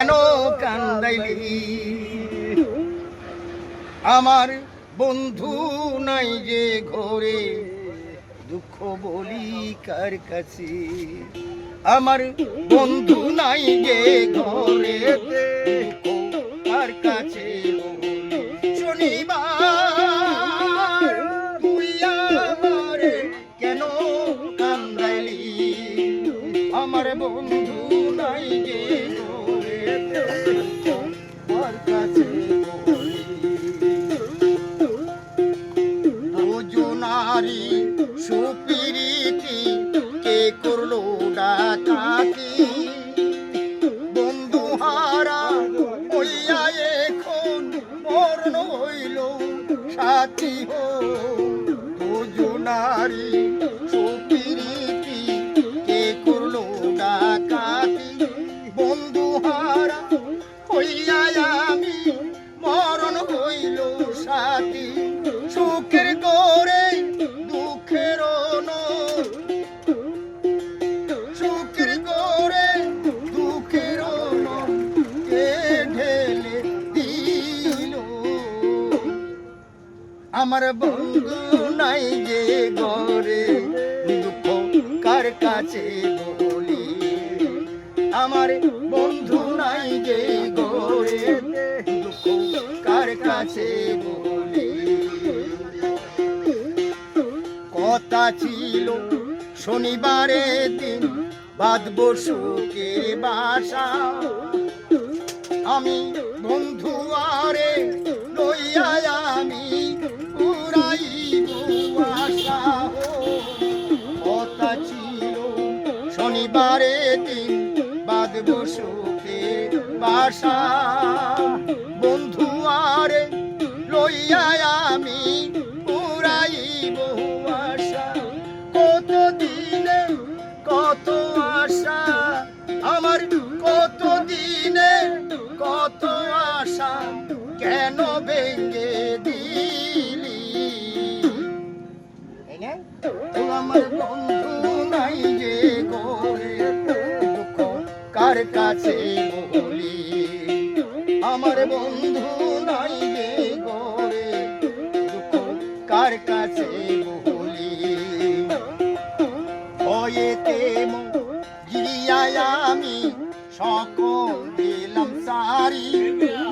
কেন কান্দাইলি? আমার বন্ধু নাই যে ঘরে, দুঃখ বলি কার কাছে? আমার বন্ধু নাই যে ঘরে, কার কাছে? শনিবার, তুই আমারে কেন কান্দাইলি? আমার বন্ধু নাই যে দুজনারি সুপিরিতি কে করল ডাকাতি? বন্ধু এখন মরণ হইল সাথী হো দুজনারি সুপিরিতি হইল সাথী। সুখের করে দুঃখের সুখের করে দুঃখের ঢেলে দিল? আমার বন্ধু নাই যে ঘরে, দুঃখ কার কাছে বলি আমার বন্ধু নাই যে ঘরে কার কাছে বলি? কথা ছিল শনিবারের দিন বাঁধব সুখের বাসা। আমি বন্ধু আরে লইয়া আমি উড়াইব আশা কথা ছিল শনিবারের দিন বাঁধব সুখের বাসা। বন্ধু আরে লইয়া আমি উড়াইব আশা। কত দিনে, কত আশা। আমার কত দিনে, কত আশা। কেন ভেঙে দিলি? আমার বন্ধু নাই যে গোরে কার কাছে বলি? আমার বন্ধু নাই গোরে কার কাছে বলি? ভয়েতে গিরিয়ায় আমি সকল দিলাম সারি।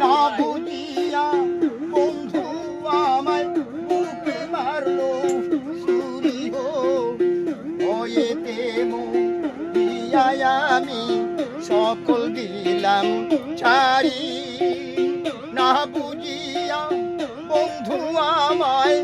না বুঝিয়া বন্ধু আমায় বুকে মারলো সুরি হো ভয়েতে গিরিয়ায় আমি দিলাম ছাড়ি। না বুঝিয়া বন্ধু আমায়